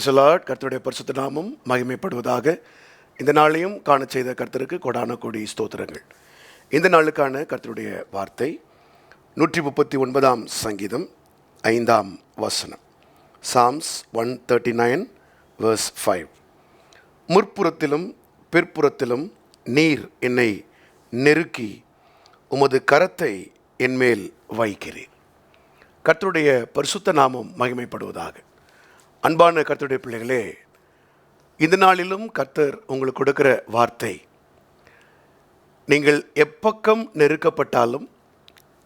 பிரைசலாட் கர்த்தருடைய பரிசுத்த நாமம் மகிமைப்படுவதாக. இந்த நாளையும் காண செய்த கர்த்தருக்கு கொடான கோடி ஸ்தோத்திரங்கள். இந்த நாளுக்கான கர்த்தருடைய வார்த்தை நூற்றி முப்பத்தி ஒன்பதாம் சங்கீதம் ஐந்தாம் வசனம். Psalms one thirty nine verse five முற்புறத்திலும் பிற்புறத்திலும் நீர் என்னை நெருக்கி உமது கரத்தை என்மேல் வைக்கிறேன் கர்த்தருடைய பரிசுத்த நாமம் மகிமைப்படுவதாக. அன்பான கர்த்தருடைய பிள்ளைகளே இந்த நாளிலும் கர்த்தர் உங்களுக்கு கொடுக்கிற வார்த்தை நீங்கள் எப்பக்கம் நெருக்கப்பட்டாலும்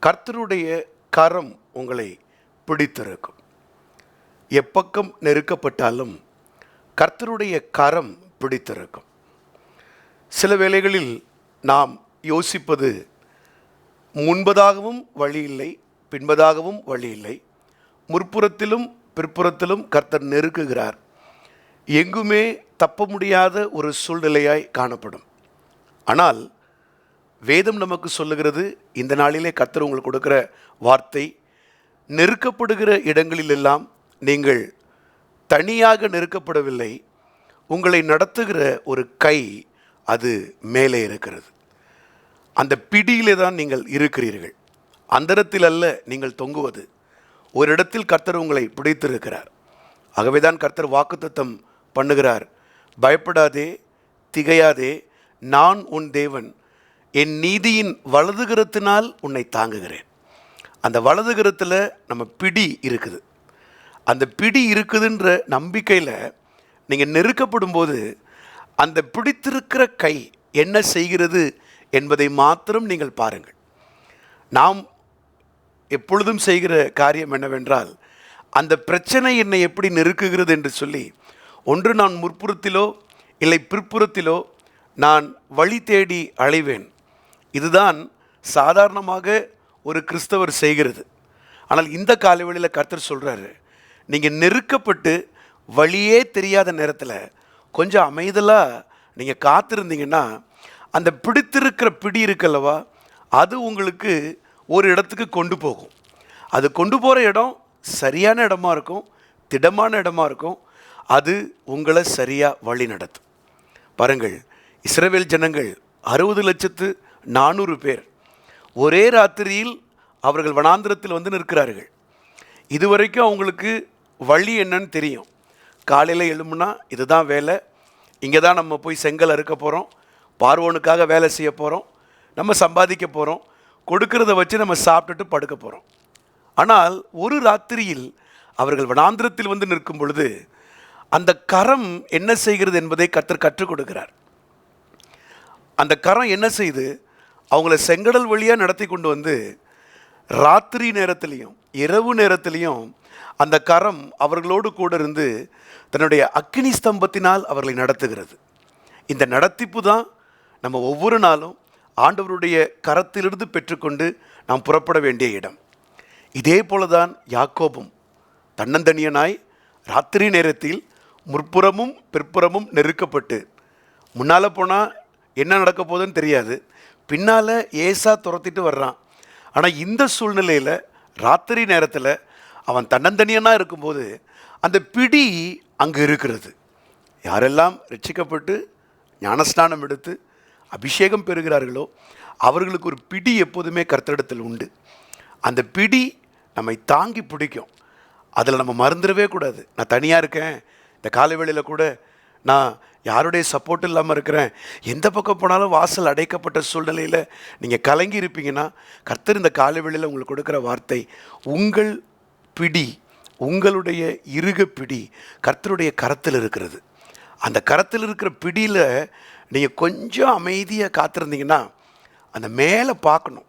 கர்த்தருடைய கரம் உங்களை பிடித்திருக்கும். எப்பக்கம் நெருக்கப்பட்டாலும் கர்த்தருடைய கரம் பிடித்திருக்கும். சில வேளைகளில் நாம் யோசிப்பது முன்பதாகவும் வழி இல்லை பின்பதாகவும் வழி இல்லை முற்புறத்திலும் பிற்புறத்திலும் கர்த்தர் நெருக்குகிறார். எங்குமே தப்ப முடியாத ஒரு சூழ்நிலையாய் காணப்படும். ஆனால் வேதம் நமக்கு சொல்லுகிறது இந்த நாளிலே கர்த்தர் உங்களுக்கு கொடுக்குற வார்த்தை நெருக்கப்படுகிற இடங்களிலெல்லாம் நீங்கள் தனியாக நெருக்கப்படவில்லை உங்களை நடத்துகிற ஒரு கை அது மேலே இருக்கிறது. அந்த பிடியிலே தான் நீங்கள் இருக்கிறீர்கள். அந்தரத்தில் அல்ல நீங்கள் தொங்குவது. ஒரு இடத்தில் கர்த்தர் உங்களை பிடித்திருக்கிறார். ஆகவே தான் கர்த்தர் வாக்குத்தத்தம் பண்ணுகிறார். பயப்படாதே திகையாதே நான் உன் தேவன். என் நீதியின் வலதுகரத்தினால் உன்னை தாங்குகிறேன். அந்த வலதுகரத்தில் நம்ம பிடி இருக்குது. அந்த பிடி இருக்குதுன்ற நம்பிக்கையில் நீங்கள் நெருக்கப்படும் போது அந்த பிடித்திருக்கிற கை என்ன செய்கிறது என்பதை மாத்திரம் நீங்கள் பாருங்கள். நாம் எப்பொழுதும் செய்கிற காரியம் என்னவென்றால் அந்த பிரச்சனை என்னை எப்படி நெருக்குகிறது என்று சொல்லி ஒன்று நான் முற்புறத்திலோ இல்லை பிற்புறத்திலோ நான் வழி தேடி அலைவேன். இதுதான் சாதாரணமாக ஒரு கிறிஸ்தவர் செய்கிறது. ஆனால் இந்த காலவெளியில் கர்த்தர் சொல்கிறாரு நீங்கள் நெருக்கப்பட்டு வழியே தெரியாத நேரத்தில் கொஞ்சம் அமைதலாக நீங்கள் காத்திருந்தீங்கன்னா அந்த பிடித்திருக்கிற பிடி இருக்கல்லவா அது உங்களுக்கு ஒரு இடத்துக்கு கொண்டு போகும். அது கொண்டு போகிற இடம் சரியான இடமா இருக்கும் திடமான இடமா இருக்கும். அது உங்களை சரியாக வழி நடத்தும். பாருங்கள் இஸ்ரேவேல் ஜனங்கள் அறுபது லட்சத்து நானூறு பேர். ஒரே ராத்திரியில் அவர்கள் வனாந்திரத்தில் வந்து நிற்கிறார்கள். இதுவரைக்கும் அவங்களுக்கு வழி என்னன்னு தெரியும். காலையில் எழும்புனா இதுதான் வேலை. இங்கே தான் நம்ம போய் செங்கல் அறுக்க போகிறோம் பார்வோனுக்காக வேலை செய்ய போகிறோம் நம்ம சம்பாதிக்க போகிறோம் கொடுக்கறத வச்சு நம்ம சாப்பிட்டுட்டு படுக்க போகிறோம் ஆனால் ஒரு ராத்திரியில் அவர்கள் வனாந்திரத்தில் வந்து நிற்கும் பொழுது அந்த கரம் என்ன செய்கிறது என்பதை கத்தர் கற்றுக் கொடுக்கிறார். அந்த கரம் என்ன செய்து அவங்கள செங்கடல் வழியாக நடத்தி கொண்டு வந்து ராத்திரி நேரத்திலையும் இரவு நேரத்திலையும் அந்த கரம் அவர்களோடு கூட இருந்து தன்னுடைய அக்கினி ஸ்தம்பத்தினால் அவர்களை நடத்துகிறது. இந்த நடத்திப்பு தான் நம்ம ஒவ்வொரு நாளும் ஆண்டவருடைய கரத்திலிருந்து பெற்றுக்கொண்டு நாம் புறப்பட வேண்டிய இடம். இதே போல தான் யாக்கோபும் தன்னந்தனியனாய் ராத்திரி நேரத்தில் முற்புறமும் பிற்புறமும் நெருக்கப்பட்டு முன்னால் போனால் என்ன நடக்க போகுதுன்னு தெரியாது. பின்னால் ஏசா துரத்திட்டு வர்றான். ஆனால் இந்த சூழ்நிலையில் ராத்திரி நேரத்தில் அவன் தன்னந்தனியனாக இருக்கும்போது அந்த பிடி அங்கே இருக்கிறது. யாரெல்லாம் ரட்சிக்கப்பட்டு ஞானஸ்நானம் எடுத்து அபிஷேகம் பெறுகிறார்களோ அவர்களுக்கு ஒரு பிடி எப்போதுமே கர்த்தரிடத்தில் உண்டு. அந்த பிடி நம்மை தாங்கி பிடிக்கும். அதில் நம்ம மறந்துடவே கூடாது. நான் தனியாக இருக்கேன். இந்த காலை வேளையில் கூட நான் யாருடைய சப்போர்ட் இல்லாமல் இருக்கிறேன். எந்த பக்கம் போனாலும் வாசல் அடைக்கப்பட்ட சூழ்நிலையில் நீங்கள் கலங்கி இருப்பீங்கன்னா கர்த்தர் இந்த காலை வேளையில் உங்களுக்கு கொடுக்குற வார்த்தை உங்கள் பிடி உங்களுடைய இருக பிடி கர்த்தருடைய கரத்தில் இருக்கிறது. அந்த கரத்தில் இருக்கிற பிடியில் நீங்கள் கொஞ்சம் அமைதியாக காத்திருந்தீங்கன்னா அந்த மேலே பார்க்கணும்.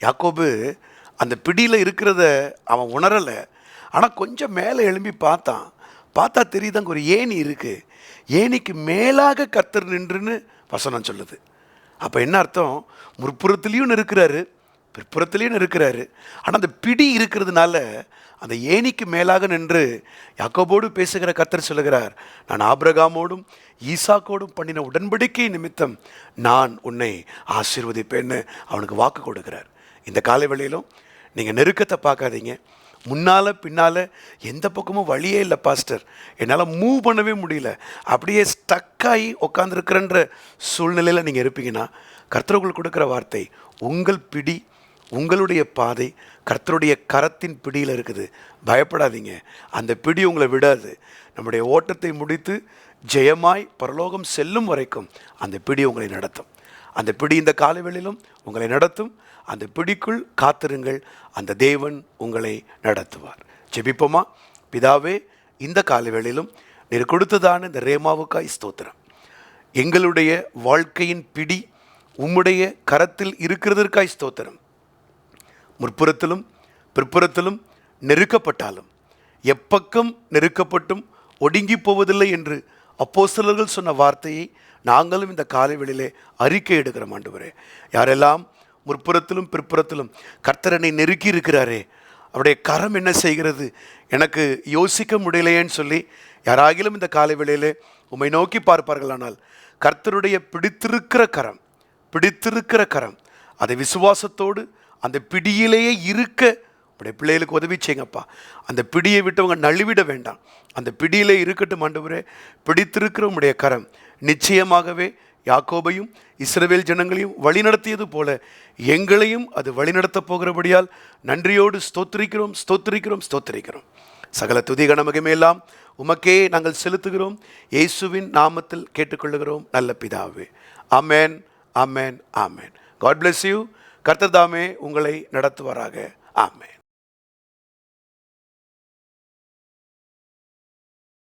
யாக்கோபு அந்த பிடியில் இருக்கிறத அவன் உணரலை. ஆனால் கொஞ்சம் மேலே எழும்பி பார்த்தான். பார்த்தா தெரியுது அங்கே ஒரு ஏணி இருக்குது ஏணிக்கு மேலாக கத்தர் நின்றுன்னு வசனம் சொல்லுது. அப்போ என்ன அர்த்தம்? முற்புறத்துலேயும் இருக்கிறாரு. பிற்புறத்துலேயும் இருக்கிறாரு. ஆனால் அந்த பிடி இருக்கிறதுனால அந்த ஏணிக்கு மேலாக நின்று யாக்கோபோடு பேசுகிற கத்தர் சொல்லுகிறார் நான் ஆபிரகாமோடும் ஈசாக்கோடும் பண்ணின உடன்படிக்கை நிமித்தம் நான் உன்னை ஆசீர்வதிப்பேன்னு அவனுக்கு வாக்கு கொடுக்கிறார். இந்த காலை வேளையிலும் நீங்கள் நெருக்கத்தை பார்க்காதீங்க. முன்னால் பின்னால் எந்த பக்கமும் வழியே இல்லை பாஸ்டர். என்னால் மூவ் பண்ணவே முடியல. அப்படியே ஸ்டக்காகி உட்காந்துருக்கிறன்ற சூழ்நிலையில் நீங்கள் இருப்பீங்கன்னா கர்த்தர்கள் கொடுக்குற வார்த்தை உங்கள் பிடி உங்களுடைய பாதை கர்த்தருடைய கரத்தின் பிடியில் இருக்குது. பயப்படாதீங்க. அந்த பிடி உங்களை விடாது. நம்முடைய ஓட்டத்தை முடித்து ஜெயமாய் பரலோகம் செல்லும் வரைக்கும் அந்த பிடி உங்களை நடத்தும். அந்த பிடி இந்த காலவெளியிலும் உங்களை நடத்தும். அந்த பிடிக்குள் காத்திருங்கள். அந்த தேவன் உங்களை நடத்துவார். ஜெபிப்போமா? பிதாவே இந்த காலவேளையிலும் நீர் கொடுத்ததான இந்த ரேமாவுக்காய் ஸ்தோத்திரம். எங்களுடைய வாழ்க்கையின் பிடி உம்முடைய கரத்தில் இருக்கிறதற்காய் ஸ்தோத்திரம். முற்புறத்திலும் பிற்புறத்திலும் நெருக்கப்பட்டாலும் எப்பக்கம் நெருக்கப்பட்டும் ஒடுங்கி போவதில்லை என்று அப்போஸ்தலர்கள் சொன்ன வார்த்தையை நாங்களும் இந்த காலைவெளியிலே அறிக்கை எடுக்கிறோம் ஆண்டவரே. யாரெல்லாம் முற்புறத்திலும் பிற்புறத்திலும் கர்த்தரனை நெருக்கி இருக்கிறாரே அவருடைய கரம் என்ன செய்கிறது எனக்கு யோசிக்க முடியலையேன்னு சொல்லி யாராகிலும் இந்த காலை வேளையிலே உம்மை நோக்கி பார்ப்பார்களானால் கர்த்தருடைய பிடித்திருக்கிற கரம் பிடித்திருக்கிற கரம் அதை விசுவாசத்தோடு அந்த பிடியிலேயே இருக்க உடைய பிள்ளைகளுக்கு உதவி செய்யுங்கப்பா. அந்த பிடியை விட்டவங்க நழுவிட வேண்டாம். அந்த பிடியிலே இருக்கட்டும் ஆண்டவரே. பிடித்திருக்கிற உடைய கரம். நிச்சயமாகவே யாக்கோபையும் இஸ்ரவேல் ஜனங்களையும் வழிநடத்தியது போல எங்களையும் அது வழிநடத்தப் போகிறபடியால் நன்றியோடு ஸ்தோத்திரிக்கிறோம் ஸ்தோத்திரிக்கிறோம் ஸ்தோத்திரிக்கிறோம். சகல துதி கனமகமையெல்லாம் உமக்கே நாங்கள் செலுத்துகிறோம். இயேசுவின் நாமத்தில் கேட்டுக்கொள்ளுகிறோம். நல்ல பிதாவே. அமேன் அமேன் அமேன் காட் bless யூ கர்த்தர் தாமே உங்களை நடத்துவாராக. ஆமே